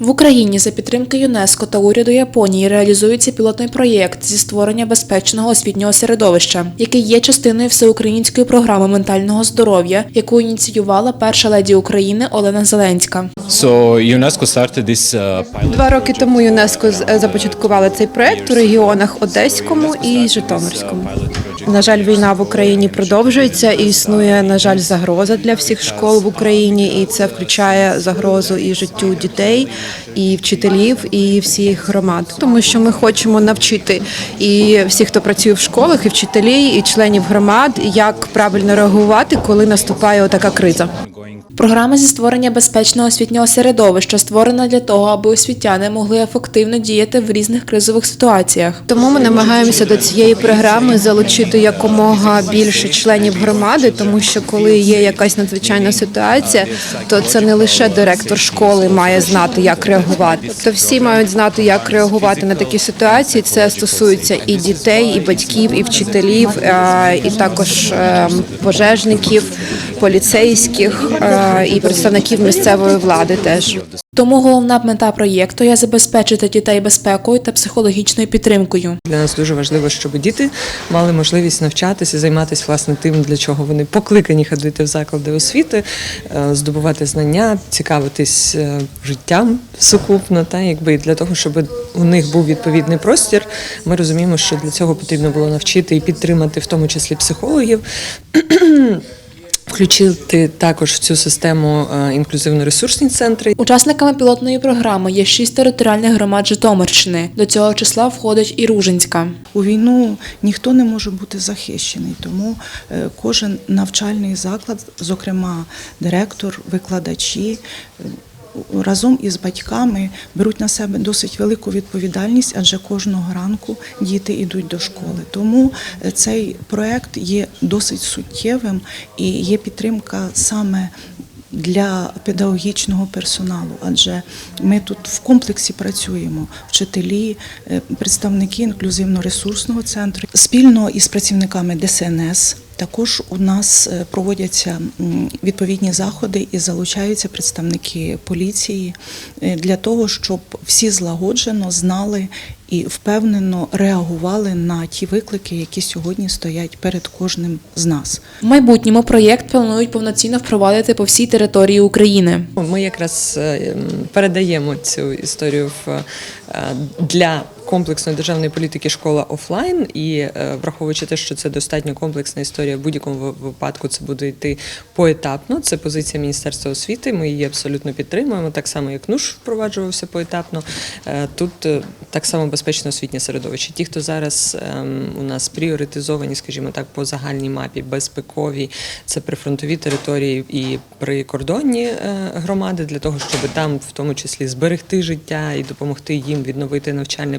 В Україні за підтримки ЮНЕСКО та уряду Японії реалізується пілотний проєкт зі створення безпечного освітнього середовища, який є частиною всеукраїнської програми ментального здоров'я, яку ініціювала перша леді України Олена Зеленська. Uh. Два роки тому ЮНЕСКО з- е, започаткували цей проект у регіонах Одеському і Житомирському. На жаль, війна в Україні продовжується і існує, на жаль, загроза для всіх школ в Україні, і це включає загрозу і життю дітей, і вчителів, і всіх громад. Тому що ми хочемо навчити і всіх, хто працює в школах, і вчителі, і членів громад, як правильно реагувати, коли наступає така криза. Програма зі створення безпечного освітнього середовища створена для того, аби освітяни могли ефективно діяти в різних кризових ситуаціях. Тому ми намагаємося до цієї програми залучити якомога більше членів громади, тому що коли є якась надзвичайна ситуація, то це не лише директор школи має знати, як реагувати. То всі мають знати, як реагувати на такі ситуації. Це стосується і дітей, і батьків, і вчителів, е, і також е, пожежників, поліцейських е, і представників місцевої влади теж. Тому головна мета проєкту є забезпечити дітей безпекою та психологічною підтримкою. Для нас дуже важливо, щоб діти мали можливість навчатися, займатися власне тим, для чого вони покликані ходити в заклади освіти, е, здобувати знання, цікавитись е, життям сукупно, та якби для того, щоб у них був відповідний простір. Ми розуміємо, що для цього потрібно було навчити і підтримати, в тому числі психологів. Включити також в цю систему е, інклюзивно-ресурсні центри, Учасниками пілотної програми є шість територіальних громад Житомирщини. До цього числа входить і Ружинська. У війну ніхто не може бути захищений, тому е, кожен навчальний заклад, зокрема директор, викладачі. Разом із батьками беруть на себе досить велику відповідальність, адже кожного ранку діти йдуть до школи. Тому е, цей проект є досить суттєвим і є підтримка саме для педагогічного персоналу, адже ми тут в комплексі працюємо. Вчителі, е, представники інклюзивно-ресурсного центру спільно із працівниками ДСНС. Також у нас е, проводяться відповідні заходи і залучаються представники поліції е, для того, щоб всі злагоджено знали і впевнено реагували на ті виклики, які сьогодні стоять перед кожним з нас. В майбутньому проєкт планують повноцінно впровадити по всій території України. Ми якраз е, передаємо цю історію в, для комплексної державної політики школа офлайн, і е, враховуючи те, що це достатньо комплексна історія, в будь-якому випадку це буде йти поетапно. Це позиція Міністерства освіти. Ми її абсолютно підтримуємо, так само як НУШ впроваджувався поетапно. Е, Тут е, так само безпечне освітнє середовище. Ті, хто зараз ем, у нас пріоритизовані, скажімо так, по загальній мапі, безпекові, це прифронтові території і прикордонні громади, для того, щоб там в тому числі зберегти життя і допомогти їм відновити навчальний